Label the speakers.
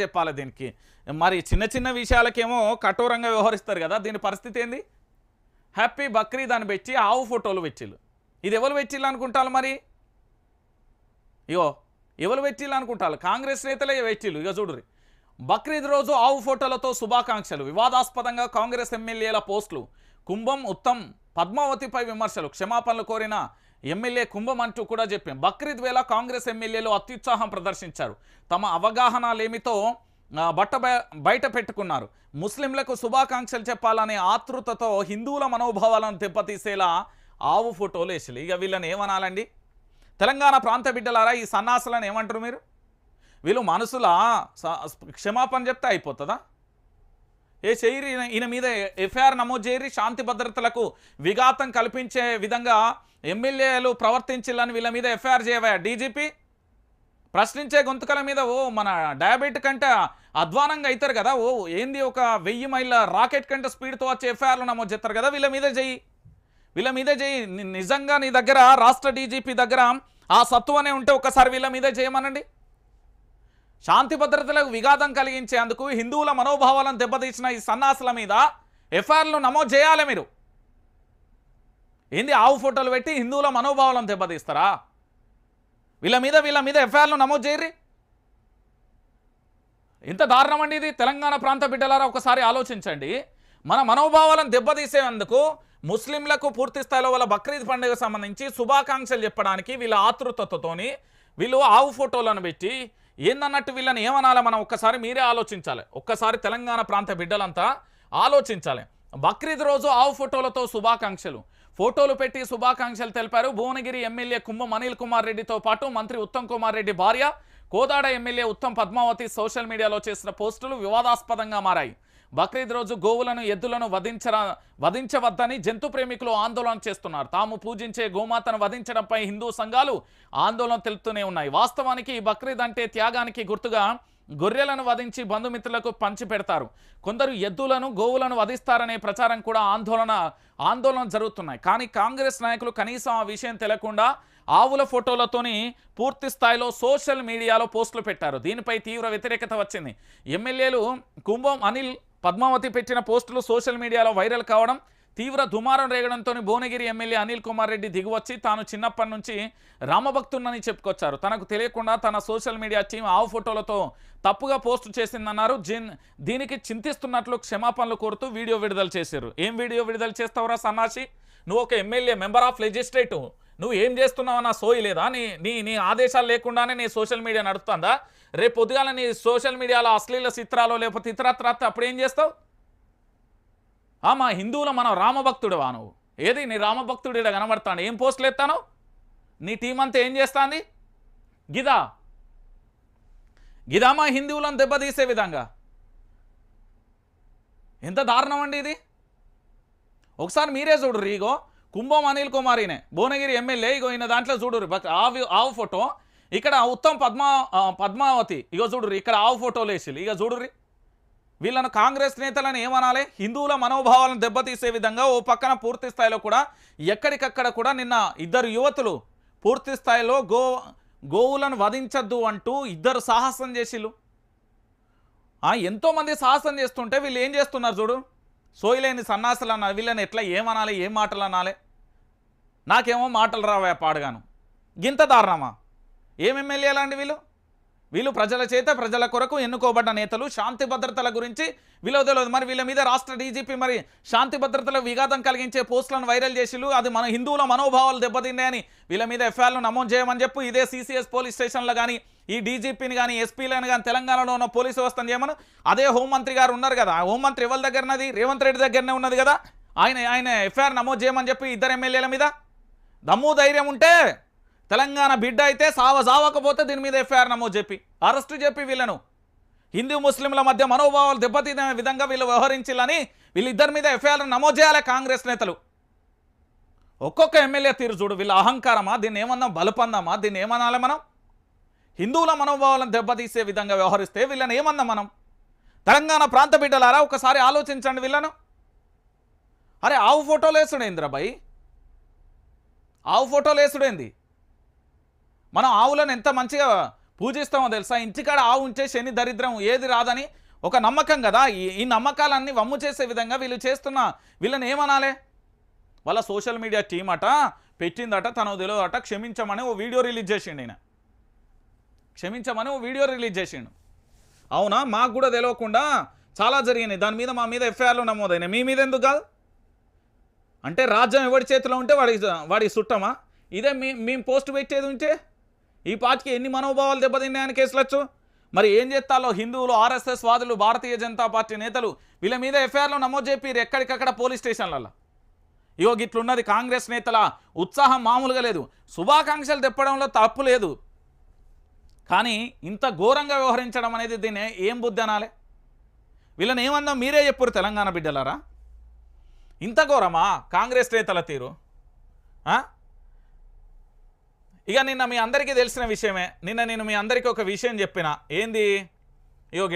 Speaker 1: చెప్పాలి దీనికి. మరి చిన్న చిన్న విషయాలకేమో కఠోరంగా వ్యవహరిస్తారు కదా దీని పరిస్థితి ఏంది? హ్యాపీ బక్రీద్ అని పెట్టి ఆవు ఫోటోలు పెట్టిళ్ళు. ఇది ఎవరు పెట్టిళ్ళు అనుకుంటారు మరి? ఇగో ఎవరు పెట్టిళ్ళు అనుకుంటారు? కాంగ్రెస్ నేతలే పెట్టిళ్ళు ఇక చూడుర్రి. బక్రీద్ రోజు ఆవు ఫోటోలతో శుభాకాంక్షలు వివాదాస్పదంగా కాంగ్రెస్ ఎమ్మెల్యేల పోస్టులు కుంభం ఉత్తమ్ పద్మావతిపై విమర్శలు క్షమాపణలు కోరిన ఎమ్మెల్యే కుంభం అంటూ కూడా చెప్పాం. బక్రీద్ వేళ కాంగ్రెస్ ఎమ్మెల్యేలు అత్యుత్సాహం ప్రదర్శించారు. తమ అవగాహన లేమితో బట్ట బయ- బయట పెట్టుకున్నారు. ముస్లింలకు శుభాకాంక్షలు చెప్పాలనే ఆతృతతో హిందువుల మనోభావాలను దెబ్బతీసేలా ఆవు ఫోటోలు వేసారు ఇక వీళ్ళని ఏమనాలండి? తెలంగాణ ప్రాంత బిడ్డలారా ఈ సన్నాసులను ఏమంటారు మీరు? వీళ్ళు మనసులా స- క్షమాపణ చెప్తే అయిపోతుందా? ఏ చేయరి ఈయన- మీద ఎఫ్ఐఆర్ నమోదు చేయరి శాంతి భద్రతలకు విఘాతం కల్పించే విధంగా ఎమ్మెల్యేలు ప్రవర్తించాలని వీళ్ళ మీద ఎఫ్ఐఆర్ చేయవా డీజీపీ ప్రశ్నించే గొంతుకల మీద ఓ మన డయాబెట్ కంటే అధ్వానంగా అవుతారు కదా. ఓ ఏంది ఒక వెయ్యి మైళ్ళ రాకెట్ కంటే స్పీడ్తో వచ్చే ఎఫ్ఐఆర్లు నమోదు చేస్తారు కదా వీళ్ళ మీద చెయ్యి వీళ్ళ మీద చేయి నిజంగా నీ దగ్గర రాష్ట్ర డీజీపీ దగ్గర ఆ సత్తువనే ఉంటే ఒకసారి వీళ్ళ మీద చేయమనండి శాంతి భద్రతలకు విఘాతం కలిగించేందుకు హిందువుల మనోభావాలను దెబ్బతీసిన ఈ సన్నాసుల మీద ఎఫ్ఐఆర్లు నమోదు చేయాలి మీరు. ఏంది ఆవు ఫోటోలు పెట్టి హిందువుల మనోభావాలను దెబ్బతీస్తారా? వీళ్ళ మీద వీళ్ళ మీద ఎఫ్ఐఆర్లు నమోదు చేయరి ఇంత దారుణం అండి ఇది. తెలంగాణ ప్రాంత బిడ్డలారా ఒకసారి ఆలోచించండి. మన మనోభావాలను దెబ్బతీసేందుకు ముస్లింలకు పూర్తి స్థాయిలో వాళ్ళ బక్రీద్ పండుగ సంబంధించి శుభాకాంక్షలు చెప్పడానికి వీళ్ళ ఆతృతతోని వీళ్ళు ఆవు ఫోటోలను పెట్టి ఏందన్నట్టు వీళ్ళని ఏమనాలి? మనం ఒక్కసారి మీరే ఆలోచించాలి. ఒక్కసారి తెలంగాణ ప్రాంత బిడ్డలంతా ఆలోచించాలి. బక్రీద్ రోజు ఆవు ఫోటోలతో శుభాకాంక్షలు. ఫోటోలు పెట్టి శుభాకాంక్షలు తెలిపారు భువనగిరి ఎమ్మెల్యే కుంభం అనిల్ కుమార్ రెడ్డితో పాటు మంత్రి ఉత్తమ్ కుమార్ రెడ్డి భార్య కోదాడ ఎమ్మెల్యే ఉత్తమ్ పద్మావతి సోషల్ మీడియాలో చేసిన పోస్టులు వివాదాస్పదంగా మారాయి. బక్రీద్ రోజు గోవులను ఎద్దులను వధించరా వధించవద్దని జంతు ప్రేమికులు ఆందోళన చేస్తున్నారు. తాము పూజించే గోమాతను వధించడంపై హిందూ సంఘాలు ఆందోళన తెలుపుతూనే ఉన్నాయి. వాస్తవానికి ఈ బక్రీద్ అంటే త్యాగానికి గుర్తుగా గొర్రెలను వధించి బంధుమిత్రులకు పంచి పెడతారు కొందరు ఎద్దులను గోవులను వధిస్తారనే ప్రచారం కూడా ఆందోళన ఆందోళన జరుగుతున్నాయి. కానీ కాంగ్రెస్ నాయకులు కనీసం ఆ విషయం తెలియకుండా ఆవుల ఫోటోలతోని పూర్తి స్థాయిలో సోషల్ మీడియాలో పోస్టులు పెట్టారు. దీనిపై తీవ్ర వ్యతిరేకత వచ్చింది. ఎమ్మెల్యేలు కుంభం అనిల్ పద్మావతి పెట్టిన పోస్టులు సోషల్ మీడియాలో వైరల్ కావడం తీవ్ర దుమారం రేగడంతో భువనగిరి ఎమ్మెల్యే అనిల్ కుమార్ రెడ్డి దిగువచ్చి తాను చిన్నప్పటి నుంచి రామభక్తున్నని చెప్పుకొచ్చారు. తనకు తెలియకుండా తన సోషల్ మీడియా టీం ఆవు ఫోటోలతో తప్పుగా పోస్టు చేసిందన్నారు. జిన్ దీనికి చింతిస్తున్నట్లు క్షమాపణలు కోరుతూ వీడియో విడుదల చేశారు. ఏం వీడియో విడుదల చేస్తావురా సన్నాసి? నువ్వు ఒక ఎమ్మెల్యే మెంబర్ ఆఫ్ లెజిస్లేటివ్. నువ్వు ఏం చేస్తున్నావు నా సోయి లేదా? నీ నీ నీ ఆదేశాలు లేకుండానే నీ సోషల్ మీడియా నడుస్తుందా రేపు పొద్దుగాల నీ సోషల్ మీడియాలో అశ్లీల చిత్రాలు లేకపోతే ఇతరత్ర అప్పుడు ఏం చేస్తావు? ఆ మా హిందువుల మనం రామభక్తుడువా నువ్వు? ఏది? నీ రామభక్తుడి ఇలా కనబడతాను ఏం పోస్టులు ఎత్తాను నీ టీం అంతా ఏం చేస్తాంది? గిదా. గిదా మా హిందువులను దెబ్బతీసే విధంగా. ఎంత దారుణం అండి ఇది? ఒకసారి మీరే చూడరు రీగో. కుంభం అనిల్ కుమారినే. భువనగిరి ఎమ్మెల్యే ఇగో ఈయన దాంట్లో చూడరు ఆవు ఆవు ఫోటో. ఇక్కడ ఉత్తమ్ పద్మా పద్మావతి ఇగో చూడరు ఇక్కడ ఆవు ఫోటోలు వేసి ఇక చూడుర్రి. వీళ్ళను కాంగ్రెస్ నేతలను ఏమనాలి? హిందువుల మనోభావాలను దెబ్బతీసే విధంగా ఓ పక్కన పూర్తి స్థాయిలో కూడా ఎక్కడికక్కడ కూడా నిన్న ఇద్దరు యువతులు పూర్తి స్థాయిలో గో గోవులను వధించద్దు అంటూ ఇద్దరు సాహసం చేసిళ్ళు. ఎంతోమంది సాహసం చేస్తుంటే వీళ్ళు ఏం చేస్తున్నారు చూడు? సోయిలేని సన్నాసులు అన్నారు వీళ్ళని ఎట్లా ఏమనాలి? ఏం మాటలు అనాలి నాకేమో మాటలు రావా పాడగాను. గింత దారుణమా? ఏం ఎమ్మెల్యేలండి వీళ్ళు? వీళ్ళు ప్రజల చేత ప్రజల కొరకు ఎన్నుకోబడ్డ నేతలు శాంతి భద్రతల గురించి వీళ్ళు మరి వీళ్ళ మీద రాష్ట్ర డీజీపీ మరి శాంతి భద్రతల విఘాతం కలిగించే పోస్టులను వైరల్ చేసిళ్ళు. అది మన హిందువుల మనోభావాలు దెబ్బతిన్నాయని వీళ్ళ మీద ఎఫ్ఐఆర్లు నమోదు చేయమని చెప్పు. ఇదే సీసీఎస్ పోలీస్ స్టేషన్లో కానీ ఈ డీజీపీని కానీ ఎస్పీలను కానీ తెలంగాణలో ఉన్న పోలీసు వ్యవస్థను చేయమని. అదే హోంమంత్రి గారు ఉన్నారు కదా. హోంమంత్రి ఎవరి దగ్గరనది? రేవంత్ రెడ్డి దగ్గరనే ఉన్నది కదా. ఆయన ఆయన ఎఫ్ఐఆర్ నమోదు చేయమని చెప్పి ఇద్దరు ఎమ్మెల్యేల మీద దమ్ము ధైర్యం ఉంటే తెలంగాణ బిడ్డ అయితే సావ సావకపోతే దీని మీద ఎఫ్ఐఆర్ నమోదు చెప్పి అరెస్టు చెప్పి వీళ్ళను. హిందూ ముస్లింల మధ్య మనోభావాలు దెబ్బతీనే విధంగా వీళ్ళు వ్యవహరించాలని వీళ్ళిద్దరి మీద ఎఫ్ఐఆర్ నమోదు చేయాలి కాంగ్రెస్ నేతలు. ఒక్కొక్క ఎమ్మెల్యే తీరు చూడు వీళ్ళ అహంకారమా? దీన్ని ఏమన్నా? బలపందామా? దీన్ని ఏమనాలి మనం? హిందువుల మనోభావాలను దెబ్బతీసే విధంగా వ్యవహరిస్తే వీళ్ళని ఏమన్నా మనం? తెలంగాణ ప్రాంత బిడ్డలారా? ఒకసారి ఆలోచించండి వీళ్ళను. అరే ఆవు ఫోటోలు వేసుడేంద్రబాయ్ ఆవు ఫోటోలు వేసుడేంది? మనం ఆవులను ఎంత మంచిగా పూజిస్తామో తెలుసా? ఇంటికాడ ఆవు ఉంటే శని దరిద్రం ఏది రాదని ఒక నమ్మకం కదా. ఈ నమ్మకాలన్నీ వమ్ము చేసే విధంగా వీళ్ళు చేస్తున్న వీళ్ళని ఏమనాలే? వాళ్ళ సోషల్ మీడియా టీం అట పెట్టిందట తను తెలియదట క్షమించమని ఓ వీడియో రిలీజ్ చేసిండు ఈయన. క్షమించమని ఓ వీడియో రిలీజ్ చేసిండు. అవునా? మాకు కూడా తెలియకుండా చాలా జరిగినాయి. దాని మీద మా మీద ఎఫ్ఐఆర్లు నమోదైనాయి. మీ మీద ఎందుకు కాదు? అంటే రాజ్యం ఎవడి చేతిలో ఉంటే వాడి వాడి సుట్టమా ఇదే మీ మేము పోస్ట్ పెట్టేది ఉంటే? ఈ పార్టీకి ఎన్ని మనోభావాలు దెబ్బతిన్నాయని కేసులొచ్చు మరి ఏం చేస్తాలో? హిందువులు ఆర్ఎస్ఎస్ వాదులు భారతీయ జనతా పార్టీ నేతలు వీళ్ళ మీద ఎఫ్ఐఆర్లో నమోదు చెప్పి ఎక్కడికక్కడ పోలీస్ స్టేషన్లలో ఇగో గిట్లున్నది కాంగ్రెస్ నేతల ఉత్సాహం మామూలుగా లేదు. శుభాకాంక్షలు తెప్పడంలో తప్పు లేదు. కానీ ఇంత ఘోరంగా వ్యవహరించడం అనేది దీన్ని ఏం బుద్ధి అనాలి? వీళ్ళని ఏమన్నా మీరే చెప్పురు తెలంగాణ బిడ్డలారా? ఇంత ఘోరమా? కాంగ్రెస్ నేతల తీరు. ఆ? ఇక నిన్న మీ అందరికీ తెలిసిన విషయమే. నిన్న నేను మీ అందరికీ ఒక విషయం చెప్పిన. ఏంది? ఇగో గిడ